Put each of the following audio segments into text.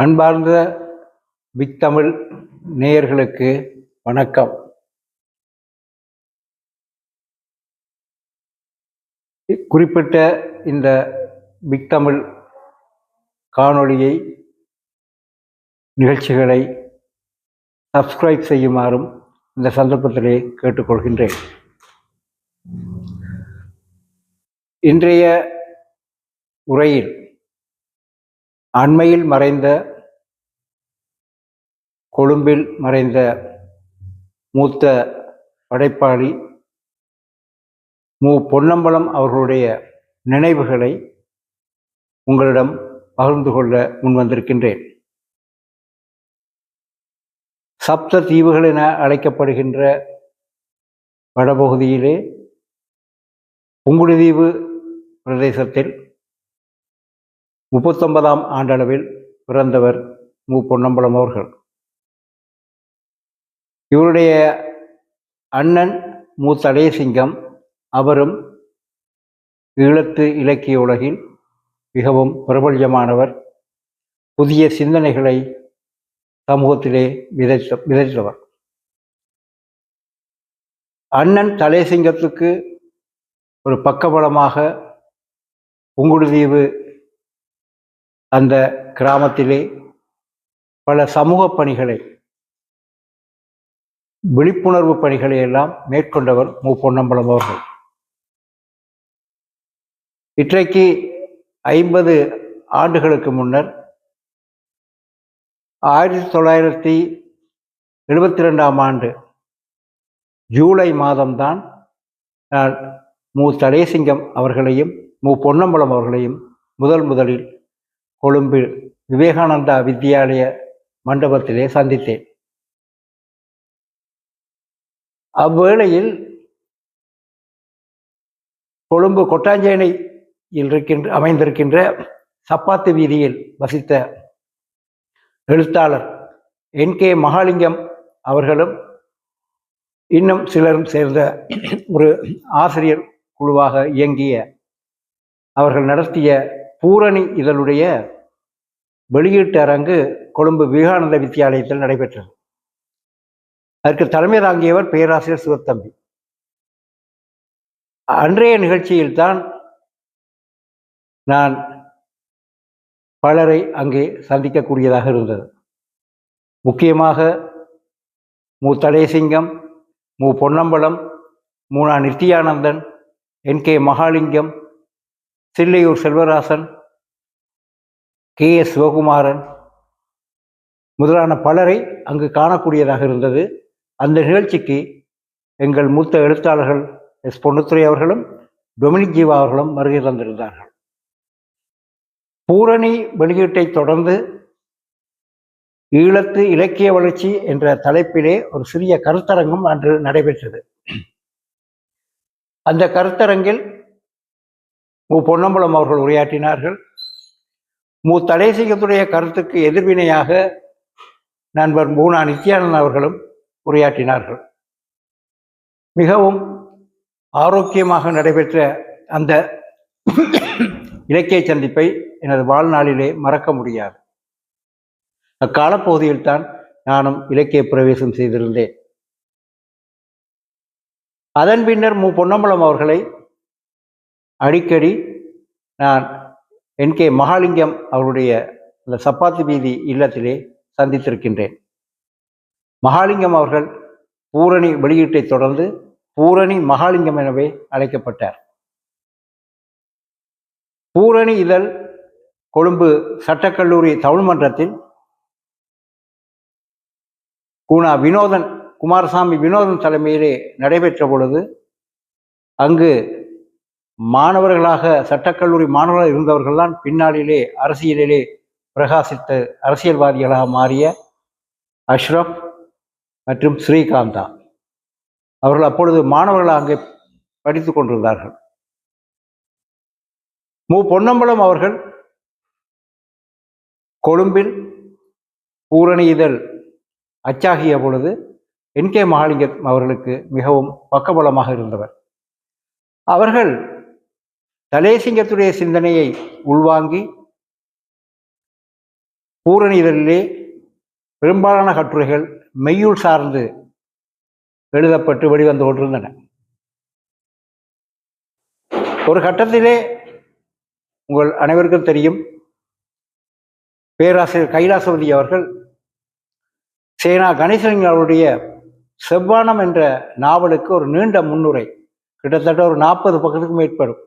அன்பார்ந்த வித்தமிழ் நேயர்களுக்கு வணக்கம். குறிப்பிட்ட இந்த பிக்தமிழ் காணொளியை நிகழ்ச்சிகளை சப்ஸ்கிரைப் செய்யுமாறும் இந்த சந்தர்ப்பத்திலே கேட்டுக்கொள்கின்றேன். இன்றைய உரையில் அண்மையில் மறைந்த கொழும்பில் மறைந்த மூத்த படைப்பாளி மு. பொன்னம்பலம் அவர்களுடைய நினைவுகளை உங்களிடம் பகிர்ந்து கொள்ள முன்வந்திருக்கின்றேன். சப்த தீவுகள் என அழைக்கப்படுகின்ற வடபகுதியிலே புங்குடுதீவு பிரதேசத்தில் முப்பத்தொன்பதாம் ஆண்டளவில் பிறந்தவர் மு. பொன்னம்பலம் அவர்கள். இவருடைய அண்ணன் மு அவரும் ஈழத்து இலக்கிய உலகில் மிகவும் பிரபல்யமானவர். புதிய சிந்தனைகளை சமூகத்திலே விதைத்த விதைத்தவர் அண்ணன் தலேசிங்கத்துக்கு ஒரு பக்கபலமாக புங்குடுதீவு அந்த கிராமத்திலே பல சமூக பணிகளை விழிப்புணர்வு பணிகளை எல்லாம் மேற்கொண்டவர் மு. பொன்னம்பலம் அவர்கள். இன்றைக்கு ஐம்பது ஆண்டுகளுக்கு முன்னர் ஆயிரத்தி தொள்ளாயிரத்தி எழுபத்தி ரெண்டாம் ஆண்டு ஜூலை மாதம்தான் நான் மு. தடேசிங்கம் அவர்களையும் மு. பொன்னம்பலம் அவர்களையும் முதல் முதலில் கொழும்பில் விவேகானந்தா வித்யாலய மண்டபத்திலே சந்தித்தேன். அவ்வேளையில் கொழும்பு கொட்டாஞ்சேனையில் இருக்கின்ற அமைந்திருக்கின்ற சப்பாத்து வீதியில் வசித்த எழுத்தாளர் என் கே மகாலிங்கம் அவர்களும் இன்னும் சிலரும் சேர்ந்த ஒரு ஆசிரியர் குழுவாக இயங்கிய அவர்கள் நடத்திய பூரணி இதழுடைய வெளியீட்டு அரங்கு கொழும்பு விவேகானந்த வித்தியாலயத்தில் நடைபெற்றது. அதற்கு தலைமை தாங்கியவர் பேராசிரியர் சிவத்தம்பி. அன்றைய நிகழ்ச்சியில்தான் நான் பலரை அங்கே சந்திக்கக்கூடியதாக இருந்தது. முக்கியமாக மு. தடேசிங்கம் மு. Ponnambalam Moona Nithyanandan N. K. Mahalingam Chillaiyur Selvarasan K. S. Sivakumaran முதலான பலரை அங்கு காணக்கூடியதாக இருந்தது. அந்த நிகழ்ச்சிக்கு எங்கள் மூத்த எழுத்தாளர்கள் எஸ் பொன்னுத்துறை அவர்களும் டொமினிக் ஜீவா அவர்களும் வருகை தந்திருந்தார்கள். பூரணி வெளியீட்டை தொடர்ந்து ஈழத்து இலக்கிய வளர்ச்சி என்ற தலைப்பிலே ஒரு சிறிய கருத்தரங்கம் அன்று நடைபெற்றது. அந்த கருத்தரங்கில் மு. பொன்னம்பலம் அவர்கள் உரையாற்றினார்கள். மு. தடேசிங்கத்துடைய கருத்துக்கு எதிர்வினையாக நண்பர் மூனா நித்யானந்த் அவர்களும் உரையாற்றினார்கள். மிகவும் ஆரோக்கியமாக நடைபெற்ற அந்த இலக்கிய சந்திப்பை எனது வாழ்நாளிலே மறக்க முடியாது. அக்காலப்பகுதியில்தான் நானும் இலக்கிய பிரவேசம் செய்திருந்தேன். அதன் பின்னர் மு. பொன்னம்பலம் அவர்களை அடிக்கடி நான் என் கே மகாலிங்கம் அவருடைய அந்த சப்பாத்தி வீதி இல்லத்திலே சந்தித்திருக்கின்றேன். மகாலிங்கம் அவர்கள் பூரணி வெளியீட்டை தொடர்ந்து பூரணி மகாலிங்கம் எனவே அழைக்கப்பட்டார். பூரணி இதழ் கொழும்பு சட்டக்கல்லூரி தமிழ்மன்றத்தில் கூணா கூனா வினோதன் குமாரசாமி வினோதன் தலைமையிலே நடைபெற்ற பொழுது அங்கு மாணவர்களாக சட்டக்கல்லூரி மாணவர்களாக இருந்தவர்கள்தான் பின்னாளிலே அரசியலிலே பிரகாசித்த அரசியல்வாதிகளாக மாறிய அஷ்ரப் மற்றும் ஸ்ரீகாந்தா. அவர்கள் அப்பொழுது மாணவர்களாக அங்கே படித்து கொண்டிருந்தார்கள். மு. பொன்னம்பலம் அவர்கள் கொழும்பில் பூரணி இதழ் அச்சாகிய பொழுது என். கே. மகாலிங்கம் அவர்களுக்கு மிகவும் பக்கபலமாக இருந்தவர். அவர்கள் தலேசிங்கத்துடைய சிந்தனையை உள்வாங்கி பூரணி இதழிலே பெரும்பாலான கட்டுரைகள் மெய்யுள் சார்ந்து எழுதப்பட்டு வெளிவந்து கொண்டிருந்தன. ஒரு கட்டத்திலே உங்கள் அனைவருக்கும் தெரியும் பேராசிரியர் கைலாசபதி அவர்கள் சேனா கணேசன் அவருடைய செவ்வானம் என்ற நாவலுக்கு ஒரு நீண்ட முன்னுரை கிட்டத்தட்ட ஒரு நாற்பது பக்கத்துக்கு மேற்படும்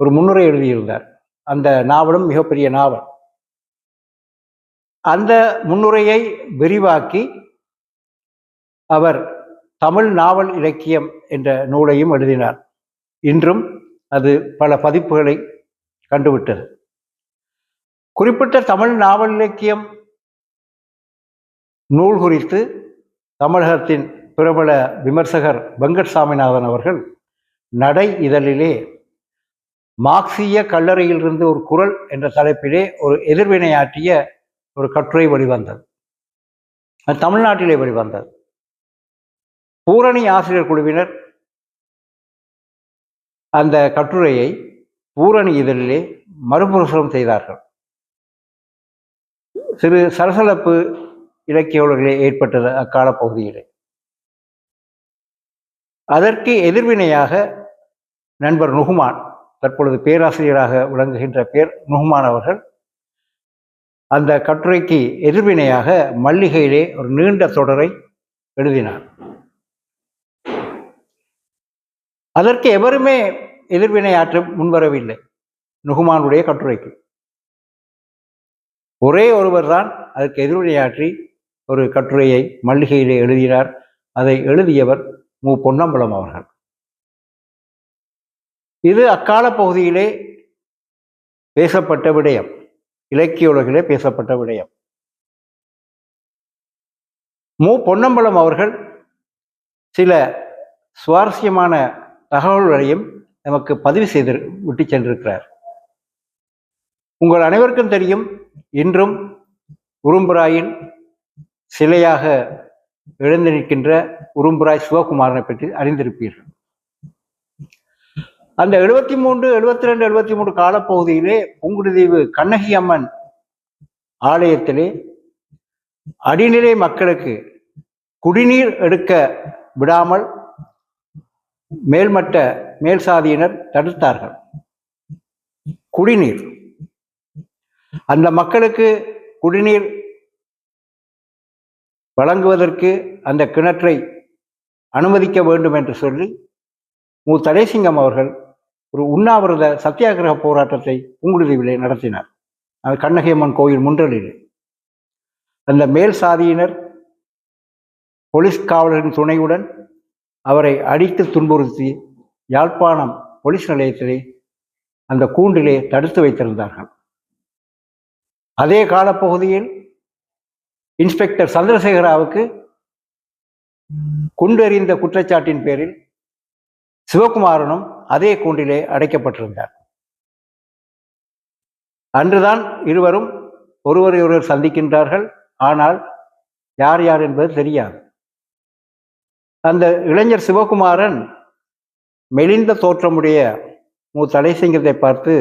ஒரு முன்னுரை எழுதியிருந்தார். அந்த நாவலும் மிகப்பெரிய நாவல். அந்த முன்னுரையை விரிவாக்கி அவர் தமிழ் நாவல் இலக்கியம் என்ற நூலையும் எழுதினார். இன்றும் அது பல பதிப்புகளை கண்டுவிட்டது. குறிப்பிட்ட தமிழ் நாவல் இலக்கியம் நூல் குறித்து தமிழகத்தின் பிரபல விமர்சகர் வெங்கட் சாமிநாதன் அவர்கள் நடை இதழிலே மார்க்சிய கல்லறையிலிருந்து ஒரு குரல் என்ற தலைப்பிலே ஒரு எதிர்வினையாற்றிய ஒரு கட்டுரை வெளிவந்தது. அது தமிழ்நாட்டிலே வெளிவந்தது. பூரணி ஆசிரியர் குழுவினர் அந்த கட்டுரையை பூரணி இதழிலே மறுபிரசுரம் செய்தார்கள். சிறு சலசலப்பு இலக்கிய ஏற்பட்டது அக்கால பகுதியிலே அதற்கு எதிர்வினையாக நண்பர் நுகுமான் தற்பொழுது பேராசிரியராக விளங்குகின்ற பேர் நுகுமான் அவர்கள் அந்த கட்டுரைக்கு எதிர்வினையாக மல்லிகையிலே ஒரு நீண்ட தொடரை எழுதினார். அதற்கு எவருமே எதிர்வினையாற்ற முன்வரவில்லை நுகுமானுடைய கட்டுரைக்கு. ஒரே ஒருவர் தான் அதற்கு எதிர்வினையாற்றி ஒரு கட்டுரையை மல்லிகையிலே எழுதினார். அதை எழுதியவர் மு. பொன்னம்பலம் அவர்கள். இது அக்கால பகுதியிலே பேசப்பட்ட விடயம். இலக்கிய உலகிலே பேசப்பட்ட விடயம். மு. பொன்னம்பலம் அவர்கள் சில சுவாரஸ்யமான தகவல்களையும் நமக்கு பதிவு செய்து விட்டு சென்றிருக்கிறார். உங்கள் அனைவருக்கும் தெரியும் இன்றும் உரும்புராயின் சிலையாக எழுந்து நிற்கின்ற உரும்புராய் சிவகுமாரனை பற்றி அறிந்திருப்பீர்கள். அந்த எழுபத்தி மூன்று எழுபத்தி ரெண்டு எழுபத்தி மூன்று காலப்பகுதியிலே புங்குடுதீவு கண்ணகி அம்மன் ஆலயத்திலே அடிநிலை மக்களுக்கு குடிநீர் எடுக்க விடாமல் மேல்மட்ட மேல் சாதியினர் தடுத்தார்கள். குடிநீர். அந்த மக்களுக்கு குடிநீர் வழங்குவதற்கு அந்த கிணற்றை அனுமதிக்க வேண்டும் என்று சொல்லி மு. தலேசிங்கம் அவர்கள் ஒரு உண்ணாவிரத சத்தியாகிரக போராட்டத்தை புங்குடுதீவிலே நடத்தினார். அது கண்ணகியம்மன் கோயில் முன்றலில். அந்த மேல் சாதியினர் போலீஸ் காவலரின் துணையுடன் அவரை அடித்து துன்புறுத்தி யாழ்ப்பாணம் போலீஸ் நிலையத்திலே அந்த கூண்டிலே தடுத்து வைத்திருந்தார்கள். அதே காலப்பகுதியில் இன்ஸ்பெக்டர் சந்திரசேகராவுக்கு குண்டெறிந்த குற்றச்சாட்டின் பேரில் சிவகுமாரனும் அதே கூண்டிலே அடைக்கப்பட்டிருந்தார். அன்றுதான் இருவரும் ஒருவரை ஒருவர் சந்திக்கின்றார்கள். ஆனால் யார் யார் என்பது தெரியாது. அந்த இளைஞர் சிவகுமாரன் மெலிந்த தோற்றமுடைய மு. தலைசிங்கத்தை பார்த்து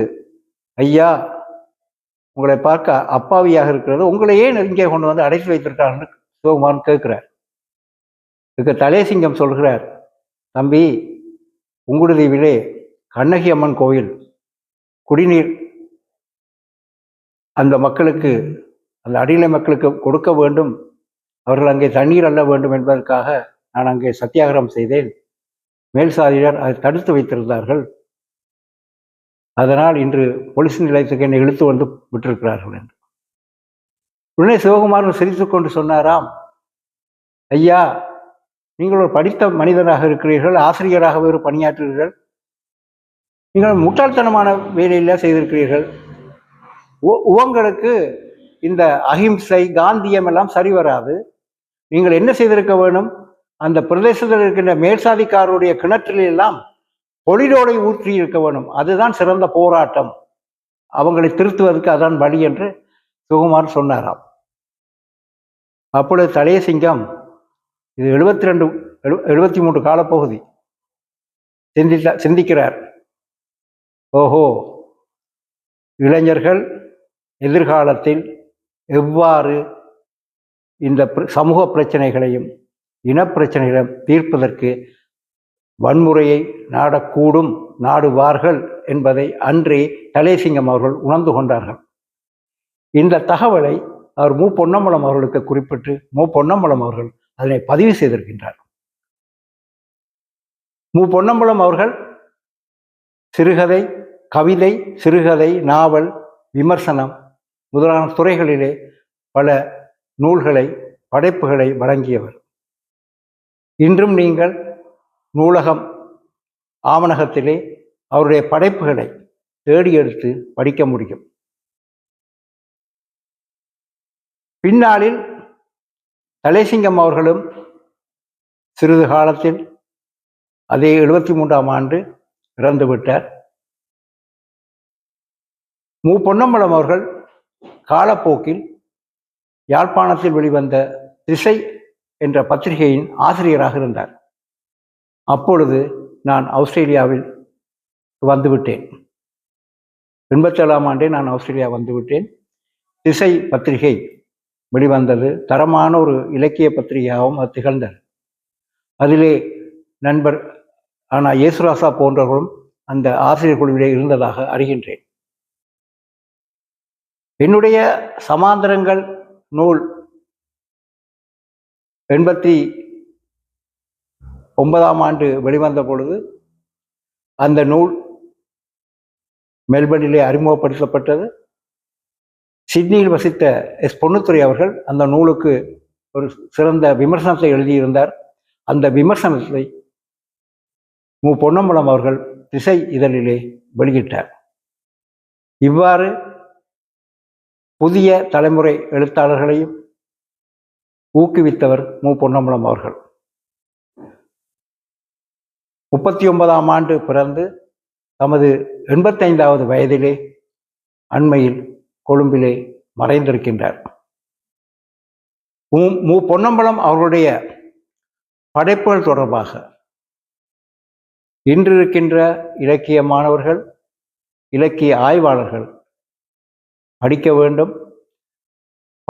ஐயா உங்களை பார்க்க அப்பாவியாக இருக்கிறது. உங்களை ஏன் இங்கே கொண்டு வந்து அடைத்து வைத்திருக்காருன்னு சிவகுமாரன் கேட்கிறார். இதுக்கு தலைசிங்கம் சொல்கிறார் தம்பி உங்குடுதீவிலே கண்ணகி அம்மன் கோயில் குடிநீர் அந்த மக்களுக்கு அந்த அடிநிலை மக்களுக்கு கொடுக்க வேண்டும். அவர்கள் அங்கே தண்ணீர் அல்ல வேண்டும் என்பதற்காக நான் அங்கே சத்தியாகிரகம் செய்தேன். மேல் சாதியினர் அதை தடுத்து வைத்திருந்தார்கள். அதனால் இன்று போலீஸ் நிலையத்துக்கு என்னை இழுத்து வந்து விட்டிருக்கிறார்கள் என்று. உடனே சிவகுமாரன் சிரித்து கொண்டு சொன்னாராம் ஐயா நீங்கள் ஒரு படித்த மனிதராக இருக்கிறீர்கள் ஆசிரியராக வேறு பணியாற்றுகிறீர்கள். நீங்கள் முட்டாள்தனமான வேலையில் செய்திருக்கிறீர்கள். உ- உங்களுக்கு இந்த அகிம்சை காந்தியம் எல்லாம் சரி வராது. நீங்கள் என்ன செய்திருக்க வேணும்? அந்த பிரதேசத்தில் இருக்கின்ற மேல்சாதிக்காரருடைய கிணற்றில் எல்லாம் பொலிடோடை ஊற்றி இருக்க வேணும். அதுதான் சிறந்த போராட்டம். அவங்களை திருத்துவதற்கு அதான் வழி என்று சுகுமார் சொன்னாராம். அப்பொழுது தலையசிங்கம் இது எழுபத்தி ரெண்டு எழுபத்தி மூன்று காலப்பகுதி. சிந்தித்த சிந்திக்கிறார். ஓஹோ. இளைஞர்கள் எதிர்காலத்தில் எவ்வாறு இந்த சமூக பிரச்சனைகளையும் இனப்பிரச்சனைகளையும் தீர்ப்பதற்கு வன்முறையை நாடக்கூடும் நாடுவார்கள் என்பதை அன்றே தலைசிங்கம் அவர்கள் உணர்ந்து கொண்டார்கள். இந்த தகவலை அவர் மு. பொன்னம்பலம் அவர்களுக்கு குறிப்பிட்டு மு. பொன்னம்பலம் அவர்கள் அதனை பதிவு செய்திருக்கின்றார் மு. பொன்னம்பலம் அவர்கள் சிறுகதை கவிதை சிறுகதை நாவல் விமர்சனம் முதலான துறைகளிலே பல நூல்களை படைப்புகளை வழங்கியவர். இன்றும் நீங்கள் நூலகம் ஆவணகத்திலே அவருடைய படைப்புகளை தேடி எடுத்து படிக்க முடியும். பின்னாளில் கலைசிங்கம் அவர்களும் சிறிது காலத்தில் அதே எழுபத்தி மூன்றாம் ஆண்டு இறந்துவிட்டார் மு. பொன்னம்பலம் அவர்கள் காலப்போக்கில் யாழ்ப்பாணத்தில் வெளிவந்த திசை என்ற பத்திரிகையின் ஆசிரியராக இருந்தார். அப்பொழுது நான் ஆஸ்திரேலியாவில் வந்துவிட்டேன். எண்பத்தேழாம் ஆண்டே நான் ஆஸ்திரேலியா வந்துவிட்டேன். திசை பத்திரிகை வெளிவந்தது தரமான ஒரு இலக்கிய பத்திரிகையாகவும் அது திகழ்ந்தது. அதிலே நண்பர் ஆனால் இயேசுராசா போன்றவர்களும் அந்த ஆசிரியர் குழுவிலே இருந்ததாக அறிகின்றேன். என்னுடைய சமாந்தரங்கள் நூல் எண்பத்தி ஒன்பதாம் ஆண்டு வெளிவந்த பொழுது அந்த நூல் மெல்பர்னிலே அறிமுகப்படுத்தப்பட்டது. சிட்னியில் வசித்த எஸ் பொன்னுத்துறை அவர்கள் அந்த நூலுக்கு ஒரு சிறந்த விமர்சனத்தை எழுதியிருந்தார். அந்த விமர்சனத்தை மு. பொன்னம்பலம் அவர்கள் திசை இதழிலே வெளியிட்டார். இவ்வாறு புதிய தலைமுறை எழுத்தாளர்களையும் ஊக்குவித்தவர் மு. பொன்னம்பலம் அவர்கள். முப்பத்தி ஒன்பதாம் ஆண்டு பிறந்து தமது எண்பத்தைந்தாவது வயதிலே அண்மையில் கொழும்பிலே மறைந்திருக்கின்றார். மு- மு பொன்னம்பலம் அவர்களுடைய படைப்புகள் தொடர்பாக இன்று இருக்கின்ற இலக்கிய மாணவர்கள் இலக்கிய ஆய்வாளர்கள் படிக்க வேண்டும்.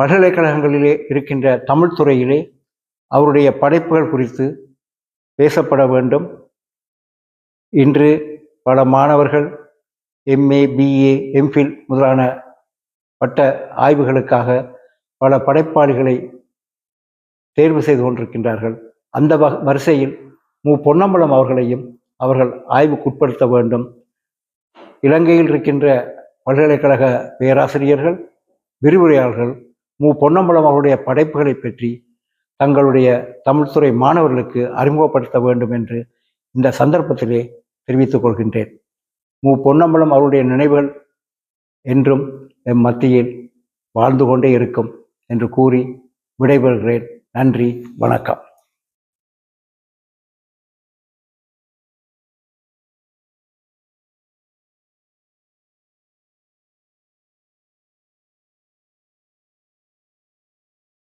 பல்கலைக்கழகங்களிலே இருக்கின்ற தமிழ்துறையிலே அவருடைய படைப்புகள் குறித்து பேசப்பட வேண்டும். இன்று பல மாணவர்கள் எம்ஏ பிஏ எம்ஃபில் முதலான பட்ட ஆய்வுகளுக்காக பல படைப்பாளிகளை தேர்வு செய்து கொண்டிருக்கின்றார்கள். அந்த வ- வரிசையில் மு. பொன்னம்பலம் அவர்களையும் அவர்கள் ஆய்வுக்குட்படுத்த வேண்டும். இலங்கையில் இருக்கின்ற பல்கலைக்கழக பேராசிரியர்கள் விரிவுரையாளர்கள் மு. பொன்னம்பலம் அவருடைய படைப்புகளை பற்றி தங்களுடைய தமிழ்துறை மாணவர்களுக்கு அறிமுகப்படுத்த வேண்டும் என்று இந்த சந்தர்ப்பத்திலே தெரிவித்துக் கொள்கின்றேன். மு. பொன்னம்பலம் அவருடைய நினைவுகள் என்றும் எம் மத்தியில் வாழ்ந்து கொண்டே இருக்கும் என்று கூறி விடைபெறுகிறேன். நன்றி வணக்கம்.